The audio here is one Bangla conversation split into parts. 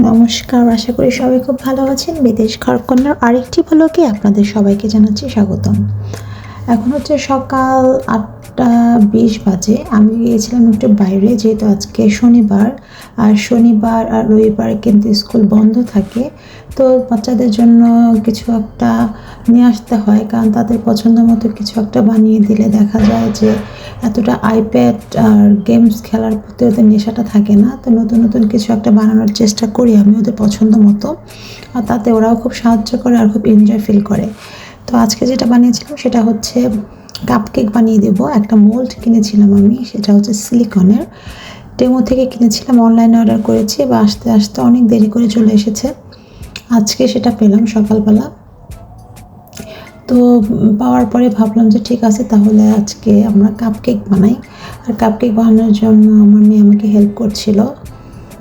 নমস্কার, আশা করি সবাই খুব ভালো আছেন। বিদেশ ঘরকন্যার আরেকটি ব্লগে আপনাদের সবাইকে জানাচ্ছি স্বাগতম। এখন হচ্ছে সকাল আটটা বিশ বাজে। আমি গিয়েছিলাম একটু বাইরে, যেহেতু আজকে শনিবার, আর শনিবার আর রবিবার কিন্তু স্কুল বন্ধ থাকে, তো বাচ্চাদের জন্য কিছু একটা নিয়ে আসতে হয়, কারণ তাদের পছন্দ মতো কিছু একটা বানিয়ে দিলে দেখা যায় যে এতটা আইপ্যাড আর গেমস খেলার প্রতি ওদের নেশাটা থাকে না, তো নতুন নতুন কিছু একটা বানানোর চেষ্টা করি আমি ওদের পছন্দ মতো, আর তাতে ওরাও খুব সাহায্য করে আর খুব এনজয় ফিল করে। তো আজকে যেটা বানিয়েছিলাম সেটা হচ্ছে কাপ কেক বানিয়ে দেব। একটা মোল্ড কিনেছিলাম আমি, সেটা হচ্ছে সিলিকনের ডেমো থেকে কিনেছিলাম অনলাইনে অর্ডার করেছি বা আস্তে আস্তে অনেক দেরি করে চলে এসেছে। আজকে সেটা পেলাম সকালবেলা। তো পাওয়ার পরে ভাবলাম যে ঠিক আছে, তাহলে আজকে আমরা কাপ কেক বানাই। আর কাপ কেক বানানোর জন্য আমার মেয়ে আমাকে হেল্প করছিল।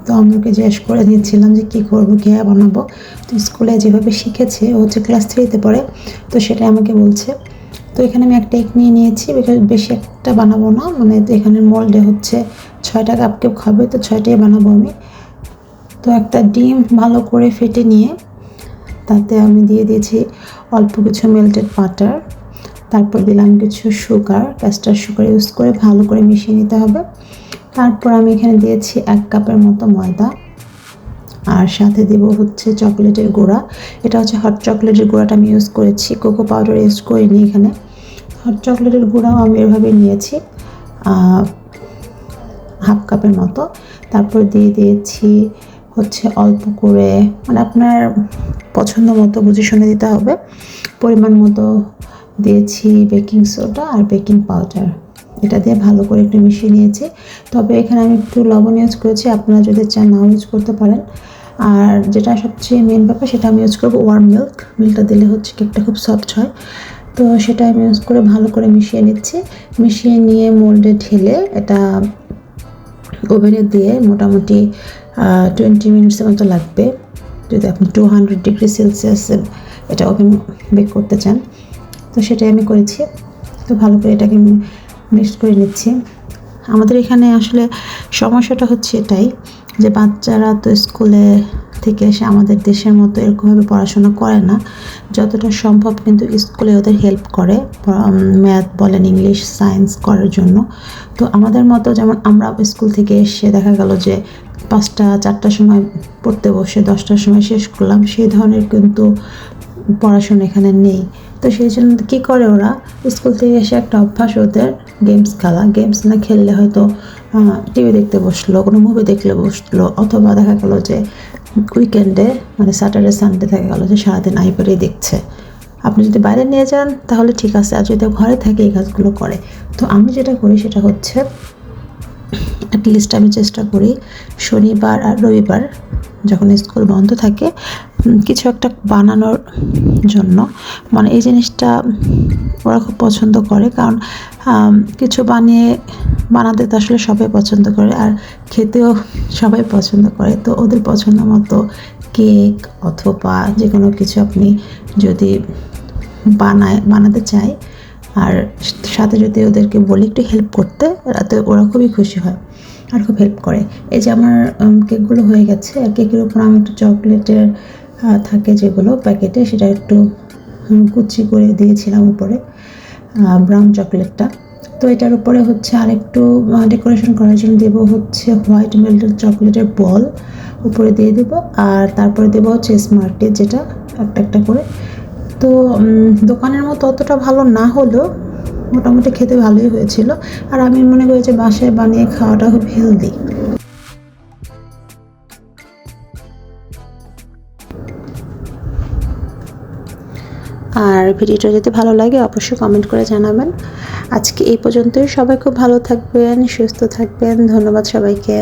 তো আমি ওকে জিজ্ঞেস করে দিয়েছিলাম যে কী করব, কী বানাবো। তো স্কুলে যেভাবে শিখেছে, ও হচ্ছে ক্লাস থ্রিতে পড়ে, তো সেটাই আমাকে বলছে। তো এখানে আমি একটা কেক নিয়ে নিয়েছি বেশি একটা বানাবো না মানে এখানে মোল্ডে হচ্ছে ছয়টা কাপ কেক হবে তো ছয়টাই বানাবো আমি। তো একটা ডিম ভালো করে ফেটে নিয়ে তাতে আমি দিয়ে দিয়েছি অল্প কিছু মেল্টেড বাটার তারপর দিলাম কিছু সুগার ক্যাস্টার সুগার ইউজ করে ভালো করে মিশিয়ে নিতে হবে। তারপর আমি এখানে দিয়েছি এক কাপের মতো ময়দা। আর সাথে দেবো হচ্ছে চকলেটের গুঁড়া। এটা হচ্ছে হট চকলেটের গুঁড়াটা আমি ইউজ করেছি। কোকো পাউডার ইউজ করিনি এখানে। হট চকলেটের গুঁড়াও আমি এভাবে নিয়েছি হাফ কাপের মতো। তারপর দিয়ে দিয়েছি হচ্ছে অল্প করে মানে আপনার পছন্দ মতো বুঝে শুনে দিতে হবে। পরিমাণ মতো দিয়েছি বেকিং সোডা আর বেকিং পাউডার এটা দিয়ে ভালো করে একটু মিশিয়ে নিয়েছি। তবে এখানে আমি একটু লবণ ইউজ করেছি। আপনারা যদি চান নাও ইউজ করতে পারেন। আর যেটা সবচেয়ে মেন ব্যাপার সেটা আমি ইউজ করব ওয়ার্ম মিল্ক মিল্কটা দিলে হচ্ছে কেকটা খুব সফট হয়। তো সেটা আমি ইউজ করে ভালো করে মিশিয়ে নিচ্ছি। মিশিয়ে নিয়ে মোল্ডে ঢেলে এটা ওভেনে দিয়ে মোটামুটি টোয়েন্টি মিনিটসের মতো লাগবে। যদি আপনি টু হান্ড্রেড ডিগ্রি সেলসিয়াসে এটা ওভেন বেক করতে চান, তো সেটাই আমি করেছি। তো ভালো করে এটাকে মিক্স করে নিচ্ছি। আমাদের এখানে আসলে সমস্যাটা হচ্ছে এটাই যে বাচ্চারা তো স্কুলে থেকে এসে আমাদের দেশের মতো এরকমভাবে পড়াশোনা করে না, যতটা সম্ভব কিন্তু স্কুলে ওদের হেল্প করে ম্যাথ বলেন ইংলিশ সায়েন্স করার জন্য। তো আমাদের মতো যেমন আমরা স্কুল থেকে এসে দেখা গেল যে পাঁচটা চারটার সময় পড়তে বসে, দশটার সময় শেষ করলাম, সেই ধরনের কিন্তু পড়াশোনা এখানে নেই। তো সেই জন্য কী করে ওরা? স্কুল থেকে এসে একটা অভ্যাস, ওদের গেমস খেলা। গেমস না খেললে হয়তো টিভি দেখতে বসল, কোনো মুভি দেখলে বসল, অথবা দেখা গেলো যে উইকেন্ডে মানে স্যাটারডে সানডে দেখা গেলো যে সারাদিন আইপ্যাডেই দেখছে। আপনি যদি বাইরে নিয়ে যান, তাহলে ঠিক আছে। আর যদি ঘরে থাকে, এই কাজগুলো করে। তো আমি যেটা করি, সেটা হচ্ছে অ্যাটলিস্ট আমি চেষ্টা করি, শনিবার আর রবিবার যখন স্কুল বন্ধ থাকে কিছু একটা বানানোর জন্য। মানে এই জিনিসটা ওরা খুব পছন্দ করে কারণ কিছু বানিয়ে বানাতে তো আসলে সবাই পছন্দ করে আর খেতেও সবাই পছন্দ করে। তো ওদের পছন্দ মতো কেক অথবা যে কোনো কিছু আপনি যদি বানায়, বানাতে চাই আর সাথে যদি ওদেরকে বলি একটু হেল্প করতে রাতে ওরা খুবই খুশি হয় আর খুব হেল্প করে। এই যে আমার কেকগুলো হয়ে গেছে। আর কেকের উপর আমি একটু চকলেটের থাকে যেগুলো প্যাকেটে, সেটা একটু কুচি করে দিয়েছিলাম উপরে ব্রাউন চকলেটটা তো এটার উপরে হচ্ছে আরেকটু ডেকোরেশন করার জন্য দেবো হচ্ছে হোয়াইট মেল্টেড চকলেটের বল উপরে দিয়ে দেবো, আর তারপরে দেবো হচ্ছে স্মার্টে যেটা, একটা একটা করে। তো দোকানের মতো অতটা ভালো না হলেও মোটামুটি খেতে ভালোই হয়েছিল। আর আমি মনে করি যে বাসায় বানিয়ে খাওয়াটা খুব হেলদি আমার ভিডিওটা যদি ভালো লাগে, অবশ্যই কমেন্ট করে জানাবেন। আজকে এই পর্যন্তই। সবাই খুব ভালো থাকবেন, সুস্থ থাকবেন। ধন্যবাদ সবাইকে।